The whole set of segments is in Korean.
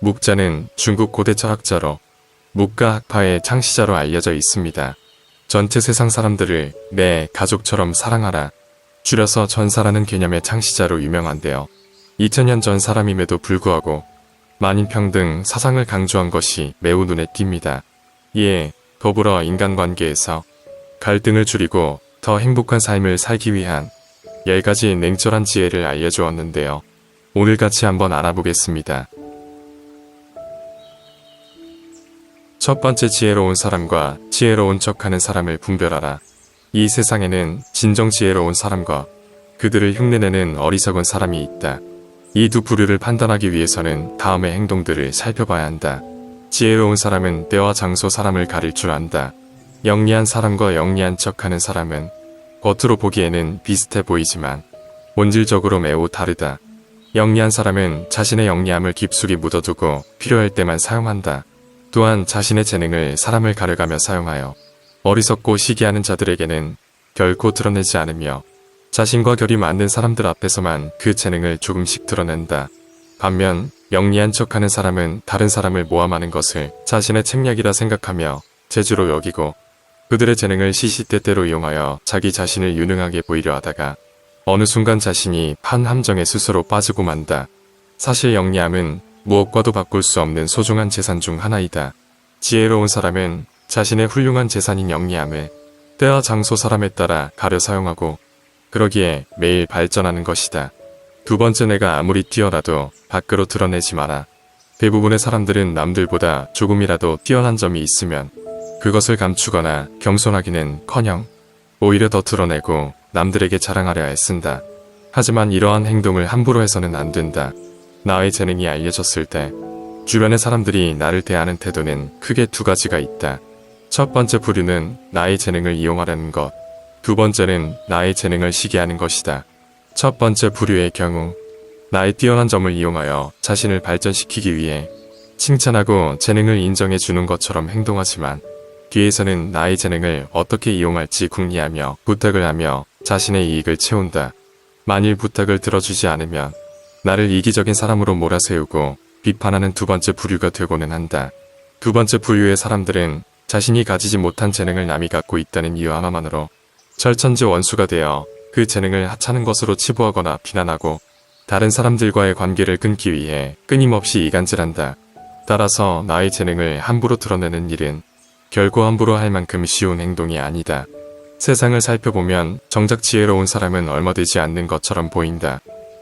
묵자는 중국 고대 철학자로 묵가 학파의 창시자로 알려져 있습니다. 전체 세상 사람들을 내 가족처럼 사랑하라. 줄여서 전사라는 개념의 창시자로 유명한데요. 2000년 전 사람임에도 불구하고 만인평등 사상을 강조한 것이 매우 눈에 띕니다. 이에 더불어 인간관계에서 갈등을 줄이고 더 행복한 삶을 살기 위한 10가지 냉철한 지혜를 알려주었는데요. 오늘 같이 한번 알아보겠습니다. 첫 번째 지혜로운 사람과 지혜로운 척하는 사람을 분별하라. 이 세상에는 진정 지혜로운 사람과 그들을 흉내내는 어리석은 사람이 있다. 이 두 부류를 판단하기 위해서는 다음의 행동들을 살펴봐야 한다. 지혜로운 사람은 때와 장소 사람을 가릴 줄 안다. 영리한 사람과 영리한 척하는 사람은 겉으로 보기에는 비슷해 보이지만 본질적으로 매우 다르다. 영리한 사람은 자신의 영리함을 깊숙이 묻어두고 필요할 때만 사용한다. 또한 자신의 재능을 사람을 가려가며 사용하여 어리석고 시기하는 자들에게는 결코 드러내지 않으며 자신과 결이 맞는 사람들 앞에서만 그 재능을 조금씩 드러낸다. 반면 영리한 척하는 사람은 다른 사람을 모함하는 것을 자신의 책략이라 생각하며 재주로 여기고 그들의 재능을 시시때때로 이용하여 자기 자신을 유능하게 보이려 하다가 어느 순간 자신이 판 함정에 스스로 빠지고 만다. 사실 영리함은 무엇과도 바꿀 수 없는 소중한 재산 중 하나이다. 지혜로운 사람은 자신의 훌륭한 재산인 영리함을 때와 장소 사람에 따라 가려 사용하고 그러기에 매일 발전하는 것이다. 두 번째 내가 아무리 뛰어나도 밖으로 드러내지 마라. 대부분의 사람들은 남들보다 조금이라도 뛰어난 점이 있으면 그것을 감추거나 겸손하기는 커녕 오히려 더 드러내고 남들에게 자랑하려 애쓴다. 하지만 이러한 행동을 함부로 해서는 안 된다. 나의 재능이 알려졌을 때 주변의 사람들이 나를 대하는 태도는 크게 두 가지가 있다. 첫 번째 부류는 나의 재능을 이용하려는 것. 두 번째는 나의 재능을 시기하는 것이다. 첫 번째 부류의 경우 나의 뛰어난 점을 이용하여 자신을 발전시키기 위해 칭찬하고 재능을 인정해 주는 것처럼 행동하지만 뒤에서는 나의 재능을 어떻게 이용할지 궁리하며 부탁을 하며 자신의 이익을 채운다. 만일 부탁을 들어주지 않으면 나를 이기적인 사람으로 몰아세우고 비판하는 두 번째 부류가 되고는 한다. 두 번째 부류의 사람들은 자신이 가지지 못한 재능을 남이 갖고 있다는 이유 하나만으로 철천지 원수가 되어 그 재능을 하찮은 것으로 치부하거나 비난하고 다른 사람들과의 관계를 끊기 위해 끊임없이 이간질한다. 따라서 나의 재능을 함부로 드러내는 일은 결코 함부로 할 만큼 쉬운 행동이 아니다. 세상을 살펴보면 정작 지혜로운 사람은 얼마 되지 않는 것처럼 보인다.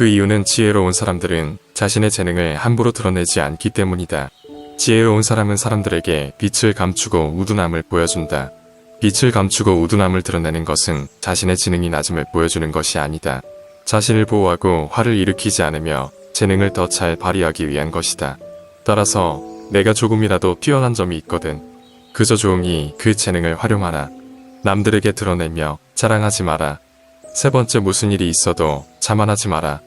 그 이유는 지혜로운 사람들은 자신의 재능을 함부로 드러내지 않기 때문이다. 지혜로운 사람은 사람들에게 빛을 감추고 우둔함을 보여준다. 빛을 감추고 우둔함을 드러내는 것은 자신의 지능이 낮음을 보여주는 것이 아니다. 자신을 보호하고 화를 일으키지 않으며 재능을 더 잘 발휘하기 위한 것이다. 따라서 내가 조금이라도 뛰어난 점이 있거든. 그저 조용히 그 재능을 활용하라. 남들에게 드러내며 자랑하지 마라. 세 번째 무슨 일이 있어도 자만하지 마라.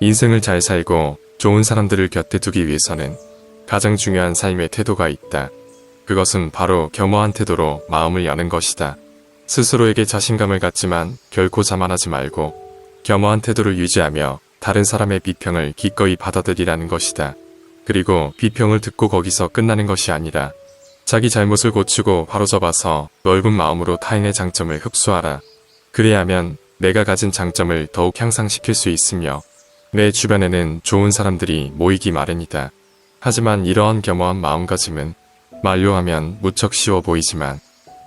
인생을 잘 살고 좋은 사람들을 곁에 두기 위해서는 가장 중요한 삶의 태도가 있다. 그것은 바로 겸허한 태도로 마음을 여는 것이다. 스스로에게 자신감을 갖지만 결코 자만하지 말고 겸허한 태도를 유지하며 다른 사람의 비평을 기꺼이 받아들이라는 것이다. 그리고 비평을 듣고 거기서 끝나는 것이 아니라 자기 잘못을 고치고 바로잡아서 넓은 마음으로 타인의 장점을 흡수하라. 그래야면 내가 가진 장점을 더욱 향상시킬 수 있으며 내 주변에는 좋은 사람들이 모이기 마련이다. 하지만 이러한 겸허한 마음가짐은 말로 하면 무척 쉬워 보이지만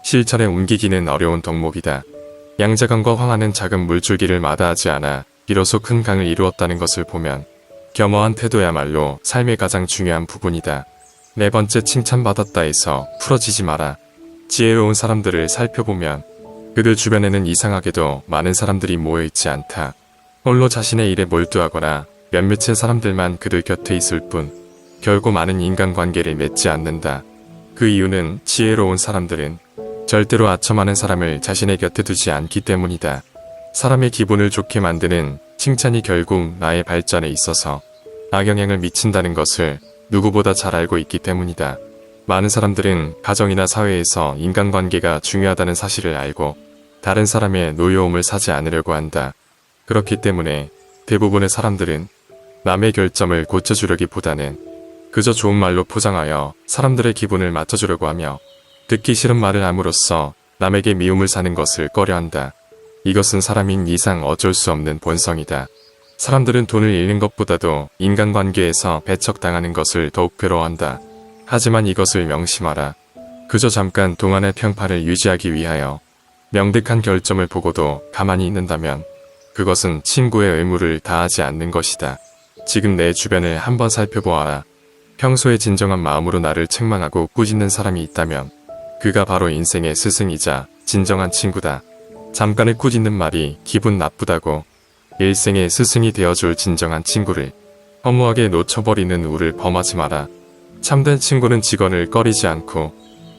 실천에 옮기기는 어려운 덕목이다. 양자강과 황하는 작은 물줄기를 마다하지 않아 비로소 큰 강을 이루었다는 것을 보면 겸허한 태도야말로 삶의 가장 중요한 부분이다. 네 번째 칭찬받았다 해서 풀어지지 마라. 지혜로운 사람들을 살펴보면 그들 주변에는 이상하게도 많은 사람들이 모여있지 않다. 홀로 자신의 일에 몰두하거나 몇몇의 사람들만 그들 곁에 있을 뿐 결코 많은 인간관계를 맺지 않는다. 그 이유는 지혜로운 사람들은 절대로 아첨하는 사람을 자신의 곁에 두지 않기 때문이다. 사람의 기분을 좋게 만드는 칭찬이 결국 나의 발전에 있어서 악영향을 미친다는 것을 누구보다 잘 알고 있기 때문이다. 많은 사람들은 가정이나 사회에서 인간관계가 중요하다는 사실을 알고 다른 사람의 노여움을 사지 않으려고 한다. 그렇기 때문에 대부분의 사람들은 남의 결점을 고쳐주려기보다는 그저 좋은 말로 포장하여 사람들의 기분을 맞춰주려고 하며 듣기 싫은 말을 함으로써 남에게 미움을 사는 것을 꺼려한다. 이것은 사람인 이상 어쩔 수 없는 본성이다. 사람들은 돈을 잃는 것보다도 인간관계에서 배척당하는 것을 더욱 괴로워한다. 하지만 이것을 명심하라. 그저 잠깐 동안의 평판을 유지하기 위하여 명백한 결점을 보고도 가만히 있는다면 그것은 친구의 의무를 다하지 않는 것이다. 지금 내 주변을 한번 살펴보아라. 평소에 진정한 마음으로 나를 책망하고 꾸짖는 사람이 있다면 그가 바로 인생의 스승이자 진정한 친구다. 잠깐의 꾸짖는 말이 기분 나쁘다고 일생의 스승이 되어줄 진정한 친구를 허무하게 놓쳐버리는 우를 범하지 마라. 참된 친구는 직언을 꺼리지 않고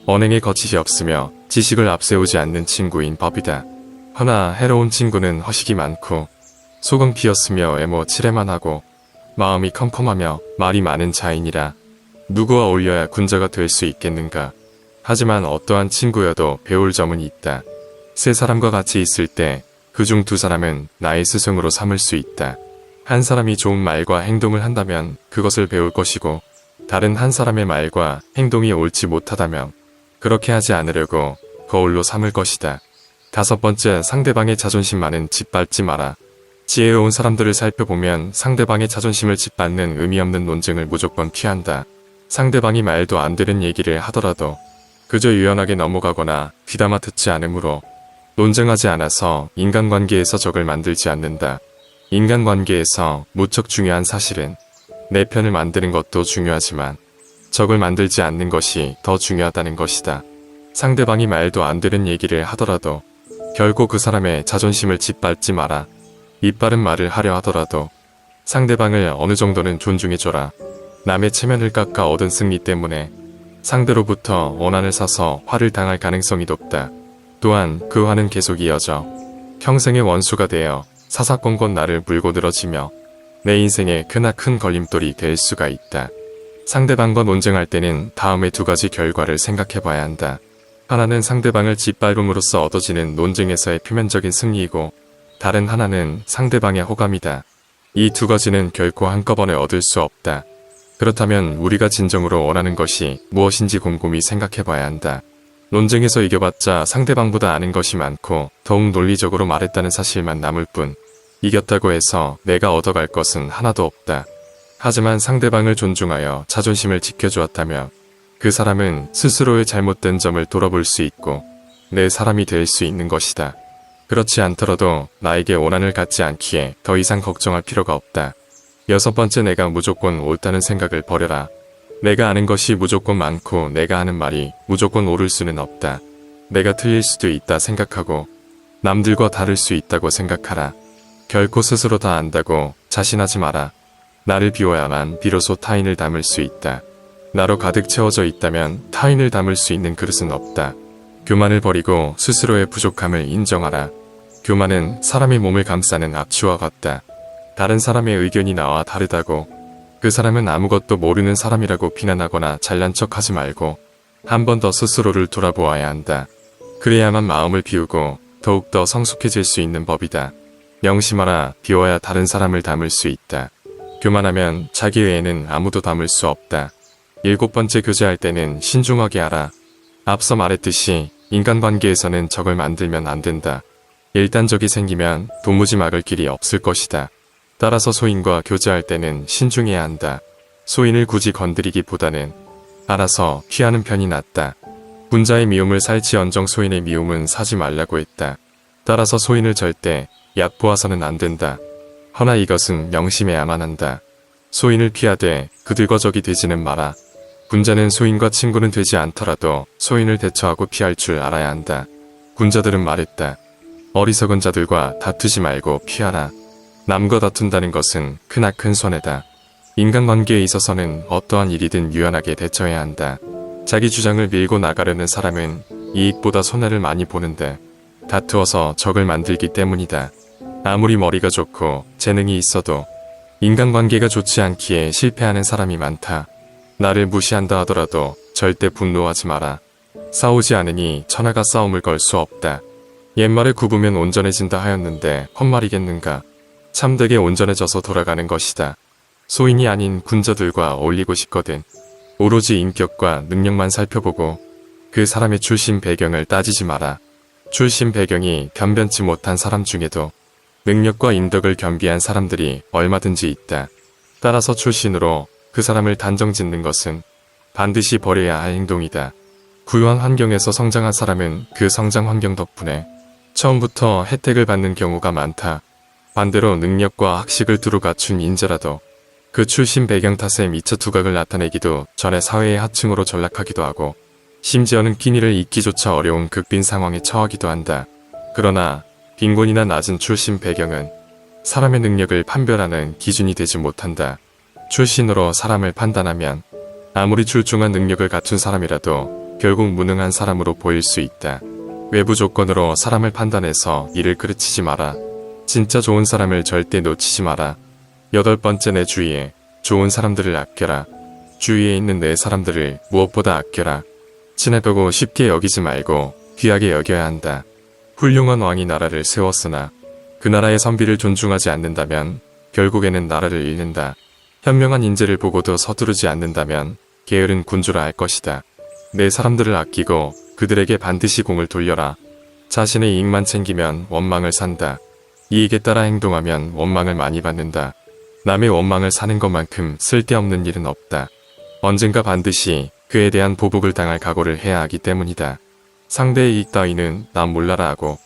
언행에 거짓이 없으며 지식을 앞세우지 않는 친구인 법이다. 허나 해로운 친구는 허식이 많고 속은 비었으며 외모 칠해만 하고 마음이 컴컴하며 말이 많은 자인이라 누구와 어울려야 군자가 될 수 있겠는가. 하지만 어떠한 친구여도 배울 점은 있다. 세 사람과 같이 있을 때 그 중 두 사람은 나의 스승으로 삼을 수 있다. 한 사람이 좋은 말과 행동을 한다면 그것을 배울 것이고 다른 한 사람의 말과 행동이 옳지 못하다면 그렇게 하지 않으려고 거울로 삼을 것이다. 다섯 번째, 상대방의 자존심만은 짓밟지 마라. 지혜로운 사람들을 살펴보면 상대방의 자존심을 짓밟는 의미 없는 논쟁을 무조건 피한다. 상대방이 말도 안 되는 얘기를 하더라도 그저 유연하게 넘어가거나 귀담아 듣지 않으므로 논쟁하지 않아서 인간관계에서 적을 만들지 않는다. 인간관계에서 무척 중요한 사실은 내 편을 만드는 것도 중요하지만 적을 만들지 않는 것이 더 중요하다는 것이다. 상대방이 말도 안 되는 얘기를 하더라도 결코 그 사람의 자존심을 짓밟지 마라. 이빠른 말을 하려 하더라도 상대방을 어느 정도는 존중해줘라. 남의 체면을 깎아 얻은 승리 때문에 상대로부터 원한을 사서 화를 당할 가능성이 높다. 또한 그 화는 계속 이어져 평생의 원수가 되어 사사건건 나를 물고 늘어지며 내 인생에 크나큰 걸림돌이 될 수가 있다. 상대방과 논쟁할 때는 다음의 두 가지 결과를 생각해 봐야 한다. 하나는 상대방을 짓밟음으로써 얻어지는 논쟁에서의 표면적인 승리이고 다른 하나는 상대방의 호감이다. 이 두 가지는 결코 한꺼번에 얻을 수 없다. 그렇다면 우리가 진정으로 원하는 것이 무엇인지 곰곰이 생각해 봐야 한다. 논쟁에서 이겨봤자 상대방보다 아는 것이 많고 더욱 논리적으로 말했다는 사실만 남을 뿐 이겼다고 해서 내가 얻어갈 것은 하나도 없다. 하지만 상대방을 존중하여 자존심을 지켜주었다면 그 사람은 스스로의 잘못된 점을 돌아볼 수 있고 내 사람이 될 수 있는 것이다. 그렇지 않더라도 나에게 원한을 갖지 않기에 더 이상 걱정할 필요가 없다. 여섯 번째 내가 무조건 옳다는 생각을 버려라. 내가 아는 것이 무조건 많고 내가 하는 말이 무조건 옳을 수는 없다. 내가 틀릴 수도 있다 생각하고 남들과 다를 수 있다고 생각하라. 결코 스스로 다 안다고 자신하지 마라. 나를 비워야만 비로소 타인을 담을 수 있다. 나로 가득 채워져 있다면 타인을 담을 수 있는 그릇은 없다. 교만을 버리고 스스로의 부족함을 인정하라. 교만은 사람의 몸을 감싸는 악취와 같다. 다른 사람의 의견이 나와 다르다고 그 사람은 아무것도 모르는 사람이라고 비난하거나 잘난 척 하지 말고 한 번 더 스스로를 돌아보아야 한다. 그래야만 마음을 비우고 더욱더 성숙해질 수 있는 법이다. 명심하라 비워야 다른 사람을 담을 수 있다. 교만하면 자기 외에는 아무도 담을 수 없다. 일곱 번째 교제할 때는 신중하게 하라. 앞서 말했듯이 인간관계에서는 적을 만들면 안 된다. 일단 적이 생기면 도무지 막을 길이 없을 것이다. 따라서 소인과 교제할 때는 신중해야 한다. 소인을 굳이 건드리기보다는 알아서 피하는 편이 낫다. 군자의 미움을 살지언정 소인의 미움은 사지 말라고 했다. 따라서 소인을 절대 얕보아서는 안 된다. 허나 이것은 명심해야만 한다. 소인을 피하되 그들과 적이 되지는 마라. 군자는 소인과 친구는 되지 않더라도 소인을 대처하고 피할 줄 알아야 한다. 군자들은 말했다. 어리석은 자들과 다투지 말고 피하라. 남과 다툰다는 것은 크나큰 손해다. 인간관계에 있어서는 어떠한 일이든 유연하게 대처해야 한다. 자기 주장을 밀고 나가려는 사람은 이익보다 손해를 많이 보는데 다투어서 적을 만들기 때문이다. 아무리 머리가 좋고 재능이 있어도 인간관계가 좋지 않기에 실패하는 사람이 많다. 나를 무시한다 하더라도 절대 분노하지 마라. 싸우지 않으니 천하가 싸움을 걸 수 없다. 옛말에 굽으면 온전해진다 하였는데 헛말이겠는가. 참되게 온전해져서 돌아가는 것이다. 소인이 아닌 군자들과 어울리고 싶거든. 오로지 인격과 능력만 살펴보고 그 사람의 출신 배경을 따지지 마라. 출신 배경이 변변치 못한 사람 중에도 능력과 인덕을 겸비한 사람들이 얼마든지 있다. 따라서 출신으로 그 사람을 단정 짓는 것은 반드시 버려야 할 행동이다. 부유한 환경에서 성장한 사람은 그 성장 환경 덕분에 처음부터 혜택을 받는 경우가 많다. 반대로 능력과 학식을 두루 갖춘 인재라도 그 출신 배경 탓에 미처 두각을 나타내기도 전에 사회의 하층으로 전락하기도 하고 심지어는 끼니를 잇기조차 어려운 극빈 상황에 처하기도 한다. 그러나 빈곤이나 낮은 출신 배경은 사람의 능력을 판별하는 기준이 되지 못한다. 출신으로 사람을 판단하면 아무리 출중한 능력을 갖춘 사람이라도 결국 무능한 사람으로 보일 수 있다. 외부 조건으로 사람을 판단해서 이를 그르치지 마라. 진짜 좋은 사람을 절대 놓치지 마라. 여덟 번째 내 주위에 좋은 사람들을 아껴라. 주위에 있는 내 사람들을 무엇보다 아껴라. 친해보고 쉽게 여기지 말고 귀하게 여겨야 한다. 훌륭한 왕이 나라를 세웠으나 그 나라의 선비를 존중하지 않는다면 결국에는 나라를 잃는다. 현명한 인재를 보고도 서두르지 않는다면 게으른 군주라 할 것이다. 내 사람들을 아끼고 그들에게 반드시 공을 돌려라. 자신의 이익만 챙기면 원망을 산다. 이익에 따라 행동하면 원망을 많이 받는다. 남의 원망을 사는 것만큼 쓸데없는 일은 없다. 언젠가 반드시 그에 대한 보복을 당할 각오를 해야 하기 때문이다. 상대의 이익 따위는 남 몰라라 하고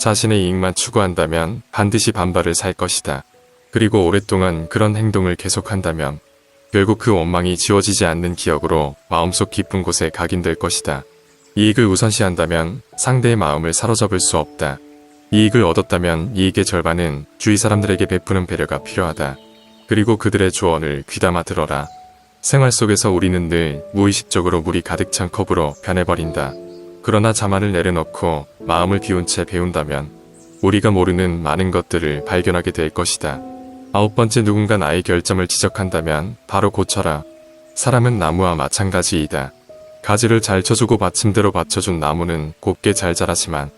자신의 이익만 추구한다면 반드시 반발을 살 것이다. 그리고 오랫동안 그런 행동을 계속한다면 결국 그 원망이 지워지지 않는 기억으로 마음속 깊은 곳에 각인될 것이다. 이익을 우선시한다면 상대의 마음을 사로잡을 수 없다. 이익을 얻었다면 이익의 절반은 주위 사람들에게 베푸는 배려가 필요하다. 그리고 그들의 조언을 귀담아 들어라. 생활 속에서 우리는 늘 무의식적으로 물이 가득 찬 컵으로 변해버린다. 그러나 자만을 내려놓고 마음을 비운 채 배운다면 우리가 모르는 많은 것들을 발견하게 될 것이다. 아홉 번째 누군가 나의 결점을 지적한다면 바로 고쳐라. 사람은 나무와 마찬가지이다. 가지를 잘 쳐주고 받침대로 받쳐준 나무는 곱게 잘 자라지만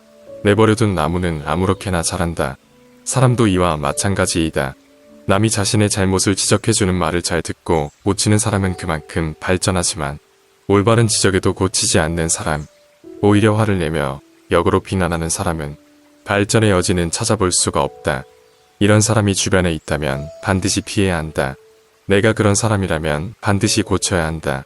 내버려둔 나무는 아무렇게나 자란다. 사람도 이와 마찬가지이다. 남이 자신의 잘못을 지적해주는 말을 잘 듣고 고치는 사람은 그만큼 발전하지만 올바른 지적에도 고치지 않는 사람, 오히려 화를 내며 역으로 비난하는 사람은 발전의 여지는 찾아볼 수가 없다. 이런 사람이 주변에 있다면 반드시 피해야 한다. 내가 그런 사람이라면 반드시 고쳐야 한다.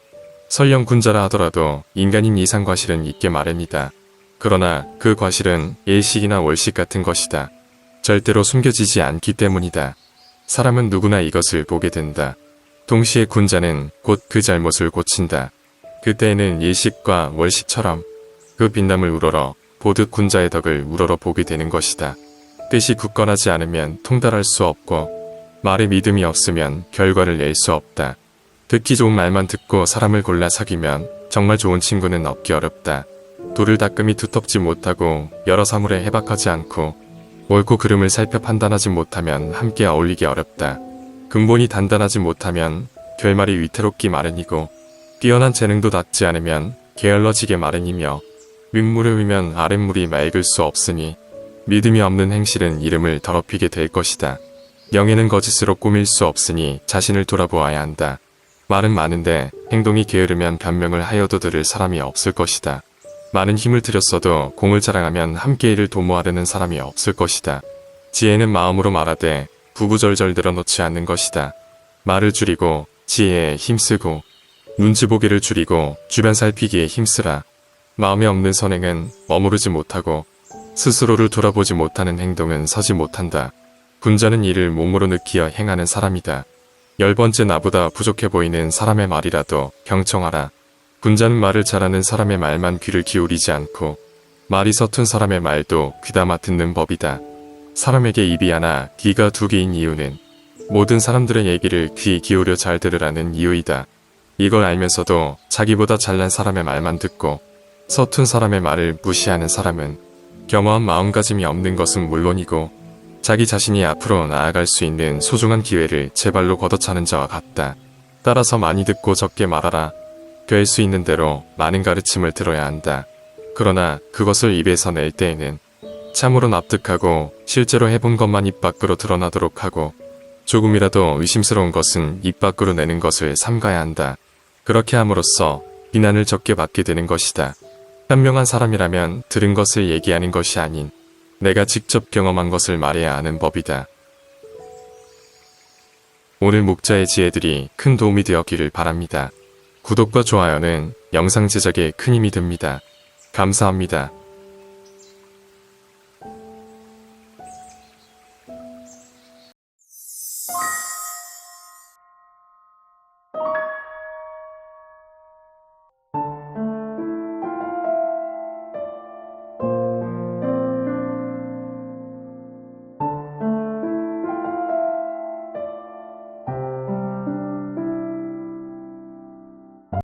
설령 군자라 하더라도 인간인 이상 과실은 있게 마련이다. 그러나 그 과실은 일식이나 월식 같은 것이다. 절대로 숨겨지지 않기 때문이다. 사람은 누구나 이것을 보게 된다. 동시에 군자는 곧 그 잘못을 고친다. 그때에는 일식과 월식처럼 그 빛남을 우러러 보듯 군자의 덕을 우러러 보게 되는 것이다. 뜻이 굳건하지 않으면 통달할 수 없고 말에 믿음이 없으면 결과를 낼 수 없다. 듣기 좋은 말만 듣고 사람을 골라 사귀면 정말 좋은 친구는 얻기 어렵다. 돌을 닦음이 두텁지 못하고 여러 사물에 해박하지 않고 옳고 그름을 살펴 판단하지 못하면 함께 어울리기 어렵다. 근본이 단단하지 못하면 결말이 위태롭기 마련이고 뛰어난 재능도 닿지 않으면 게을러지게 마련이며 윗물을 위면 아랫물이 맑을 수 없으니 믿음이 없는 행실은 이름을 더럽히게 될 것이다. 영예는 거짓으로 꾸밀 수 없으니 자신을 돌아보아야 한다. 말은 많은데 행동이 게으르면 변명을 하여도 들을 사람이 없을 것이다. 많은 힘을 들였어도 공을 자랑하면 함께 일을 도모하려는 사람이 없을 것이다. 지혜는 마음으로 말하되 구구절절 늘어놓지 않는 것이다. 말을 줄이고 지혜에 힘쓰고 눈치 보기를 줄이고 주변 살피기에 힘쓰라. 마음에 없는 선행은 머무르지 못하고 스스로를 돌아보지 못하는 행동은 서지 못한다. 군자는 이를 몸으로 느끼어 행하는 사람이다. 열 번째 나보다 부족해 보이는 사람의 말이라도 경청하라. 군자는 말을 잘하는 사람의 말만 귀를 기울이지 않고 말이 서툰 사람의 말도 귀담아 듣는 법이다. 사람에게 입이 하나 귀가 두 개인 이유는 모든 사람들의 얘기를 귀 기울여 잘 들으라는 이유이다. 이걸 알면서도 자기보다 잘난 사람의 말만 듣고 서툰 사람의 말을 무시하는 사람은 겸허한 마음가짐이 없는 것은 물론이고 자기 자신이 앞으로 나아갈 수 있는 소중한 기회를 제 발로 걷어차는 자와 같다. 따라서 많이 듣고 적게 말하라. 될 수 있는 대로 많은 가르침을 들어야 한다. 그러나 그것을 입에서 낼 때에는 참으로 납득하고 실제로 해본 것만 입 밖으로 드러나도록 하고 조금이라도 의심스러운 것은 입 밖으로 내는 것을 삼가야 한다. 그렇게 함으로써 비난을 적게 받게 되는 것이다. 현명한 사람이라면 들은 것을 얘기하는 것이 아닌 내가 직접 경험한 것을 말해야 하는 법이다. 오늘 목자의 지혜들이 큰 도움이 되었기를 바랍니다. 구독과 좋아요는 영상 제작에 큰 힘이 됩니다. 감사합니다.